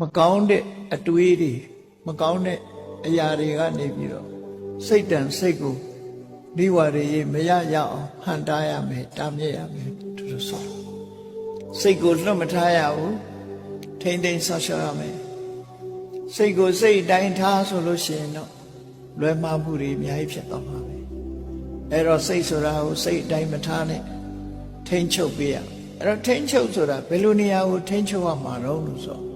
မကောင်းတဲ့အတွေးတွေမကောင်းတဲ့အရာတွေကနေပြီးတော့စိတ်တန်စိတ်ကိုနိဝရရေမရရအောင်ဟန်တားရမယ်တားမြစ်ရမယ်သူတို့ဆိုစိတ်ကိုလွတ်မထားရဘူးထိမ့်သိမ်းဆောက်ရှောက်ရမယ်စိတ်ကိုစိတ်အတိုင်းထားဆိုလို့ရှိရင်တော့လွယ်မှားမှုတွေအများကြီးဖြစ်သွားမှာပဲအဲ့တော့စိတ်ဆိုတာကိုစိတ်အတိုင်းမထားနဲ့ထိမ့်ချုပ်ပေးရအဲ့တော့ထိမ့်ချုပ်ဆိုတာဘယ်လိုနေရာကိုထိမ့်ချုပ်ရမှာတော့လို့ဆို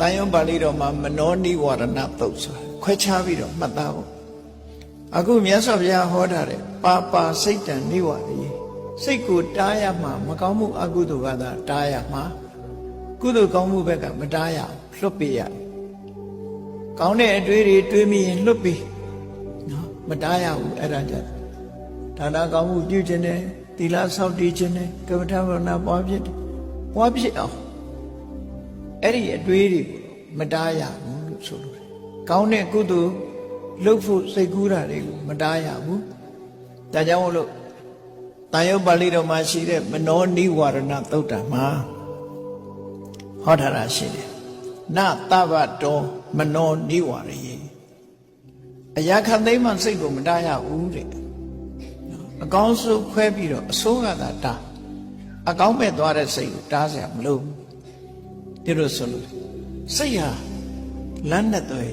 တန်ရုံပါဠိတော်မှာမနောနိဝရဏသုတ်ဆိုတာခွဲခြားပြီးတော့မှတ်သားဖို့အခုမြတ်စွာဘုရားဟောထားတယ်ပါပါစိတ်တန်နိဝရဏစိတ်ကိုတားရမှာမကောင်းမှုအကုသိုလ်ကသာတားရမှာကုသိုလ်ကောင်းမှုဘက်ကမတားရအောင်လွတ်ပေးရကောင်းတဲ့အတွေးတွေတွေးမိရင်လွတ်ပေးနော်မတားရဘူးအဲ့ဒါကြင့်ဒါနကောင်းမှုပြုခြင်းနဲ့သီလဆောက်တည်ခြင်းနဲ့ကမ္မထာဝနာပွားဖြစ်တယ်ပွားဖြစ်အောင် အဲ့ဒီအတွေးတွေကိုမတားရဘူးလို့ဆိုလိုတယ်ကောင်းတဲ့ကုသိုလ်လုပ်ဖို့စိတ်ကူးတာတွေကိုမတားရဘူးဒါကြောင့်မို့လို့တန်ရုပ်ပါဠိတော်မှာရှိတဲ့မနောနိဝရဏသုတ်တံမှာဟောထားတာရှိတယ်နတဗ္ဗတောမနောနိဝရယေအရာခသိမ်းမှစိတ်ကိုမတားရဘူးတဲ့အကောင်းဆုံးခွဲပြီးတော့အဆိုးကသာတားအကောင်းပဲသွားတဲ့စိတ်ကိုတားเสียမလို့ ဒီလိုဆိုလို့စိတ်ဟာလမ်းနဲ့သွဲ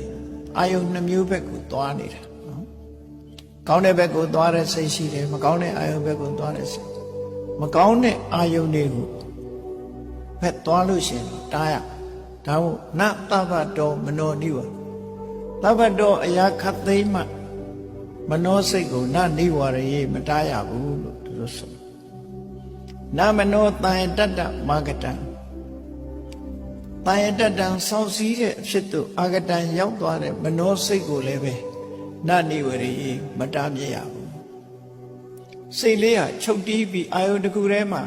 အာယုန်နှမျိုးဘက်ကိုသွားနေတာနော်ကောင်းတဲ့ဘက်ကိုသွားတဲ့စိတ်ရှိတယ်မကောင်းတဲ့အာယုန်ဘက်ကိုသွားတဲ့စိတ်မကောင်းတဲ့အာယုန်တွေကိုဘက်သွားလို့ရှိရင်တားရဒါမို့နတဗ္ဗတောမနောနိဝါတဗ္ဗတောအရာခတ်သိမ်းမှမနောစိတ်ကိုနနိဝရယေမတားရဘူးလို့သူတို့ဆိုနမနောတန်တတ္တမာဂတံ တန်တတ္တံစောင့်စည်းတဲ့အဖြစ်သို့အာဂတံရောက်သွားတဲ့မနောစိတ်ကိုလည်းပဲနနိဝရယေမတားမြရဘူးစိတ်လေးဟာချုပ်တီးပြီးအာယုန်တစ်ခုထဲမှာ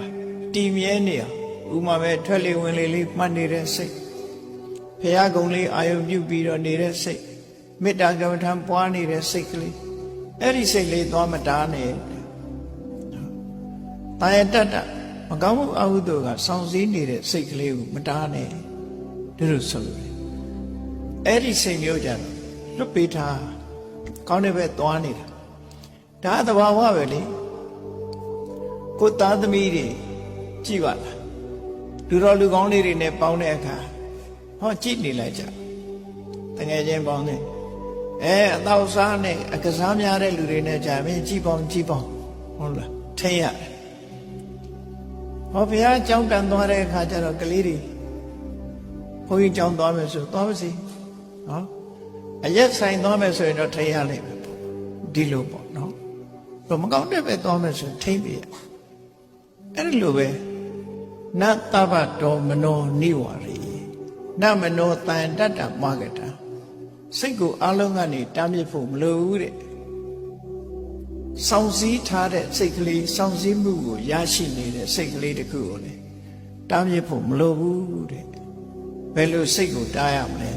တည်မြဲနေအောင်ဥမာပဲထွက်လေဝင်လေလေးမှတ်နေတဲ့စိတ်ဖရာကုံလေးအာယုန်ပြုပြီးတော့နေတဲ့စိတ်မေတ္တာကမ္မထံပွားနေတဲ့စိတ်ကလေးအဲ့ဒီစိတ်လေးသွားမတားနဲ့တာယတတ္တမကောင်းမှုအဟုသို့ကစောင့်စည်းနေတဲ့စိတ်ကလေးကိုမတားနဲ့ ဒီလိုဆိုလို့အဲ့ဒီစိတ်မျိုးကြတော့လွတ်ပေးထားကောင်းတဲ့ဘက်သွားနေတာဒါသဘာဝပဲလေကိုယ်သားသမီးတွေကြည့်ပါလားလူတော်လူကောင်းလေးတွေနဲ့ပေါင်းတဲ့အခါဟောကြည့်နေလိုက်ကြတငယ်ချင်းပေါင်းနေအဲအတော့စားနဲ့အကစားများတဲ့လူတွေနဲ့ကြာမင်းကြည့်ပေါင်းကြည့်ပေါင်းဟုတ်လားထိရတယ်ဟောဘုရားကြောင်းကန်သွားတဲ့အခါကျတော့ကလေးတွေဘု န်းကြီးကြောင်းသွားမယ်ဆိုသွားပါစီနော်အရက်ဆိုင်သွားမယ်ဆိုရင်တော့ထိရလိမ့်မယ်ပေါ့ဒီလိုပေါ့နော်တော့မကောင်းတဲ့ပဲသွားမယ်ဆိုထိမ့်ပြီအဲ့ဒီလိုပဲနတ္တဗတောမနောနိဝရိနမနောတန်တတ္တမဂတစိတ်ကိုအလုံးကနေတားမြစ်ဖို့မလိုဘူးတဲ့စောင့်စည်းထားတဲ့စိတ်ကလေးစောင့်စည်းမှုကိုရရှိနေတဲ့စိတ်ကလေးတစ်ခုကိုလေတားမြစ်ဖို့မလိုဘူးတဲ့ ဘယ်လိုစိတ်ကိုတားရမလဲ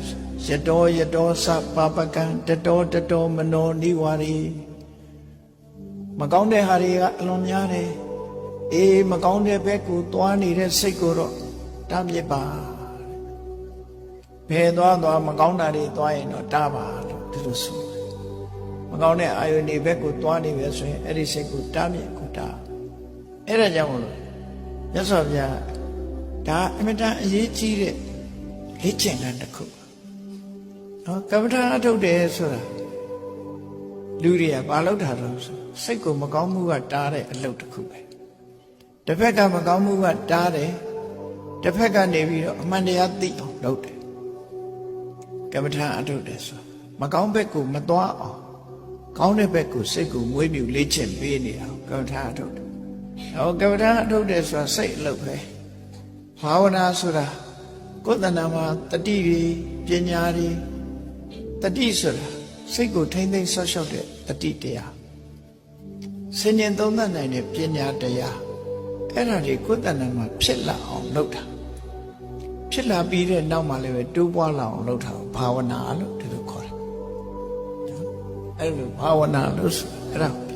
ယတောယတောသပပကံတတောတတောမနောနိဝရိမကောင်းတဲ့ဟာတွေကအလွန်များတယ်အေးမကောင်းတဲ့ဘက်ကိုသွားနေတဲ့စိတ်ကိုတော့တားမြစ်ပါဘယ်သွားသွားမကောင်းတာတွေသွားရင်တော့တားပါလို့ဒီလိုဆိုမကောင်းတဲ့အာယုန်တွေဘက်ကိုသွားနေပဲဆိုရင်အဲ့ဒီစိတ်ကိုတားမြစ်ကိုတားအဲ့ဒါကြောင့်မလို့မြတ်စွာဘုရားဒါအမြဲတမ်းအရေးကြီးတဲ့ လေ့ကျင့်ခန်းတစ်ခုနော်ကမ္မထာအထုတ်တယ်ဆိုတာလူတွေကဘာလုပ်တာလဲဆိုစိတ်ကိုမကောင်းမှုကတားတဲ့အလုပ်တစ်ခုပဲတစ်ဖက်ကမကောင်းမှုကတားတယ်တစ်ဖက်ကနေပြီးတော့အမှန်တရားသိအောင်လုပ်တယ်ကမ္မထာအထုတ်တယ်ဆိုမကောင်းဘက်ကိုမသွားအောင်ကောင်းတဲ့ဘက်ကိုစိတ်ကိုမွေးမြူလေ့ကျင့်ပေးနေအောင်ကမ္မထာအထုတ်တယ်ဟောကမ္မထာအထုတ်တယ်ဆိုတာစိတ်အလုပ်ပဲဘာဝနာဆိုတာ ကိုယ်တဏ္ဍာမှာတတိတွေပညာတွေတတိဆိုတာစိတ်ကိုထိမ့်သိမ်းဆော့ရှော့တဲ့တတိတရားစဉ္ဉ္သုံးသပ်နိုင်တဲ့ပညာတရားအဲ့ဒါတွေကိုယ်တဏ္ဍာမှာဖြစ်လာအောင်လုပ်တာဖြစ်လာပြီးတဲ့နောက်မှာလည်းပဲတိုးပွားလာအောင်လုပ်တာဘာဝနာလို့ဒီလိုခေါ်တယ်အဲ့လိုဘာဝနာလို့ဆိုအဲ့ဒါ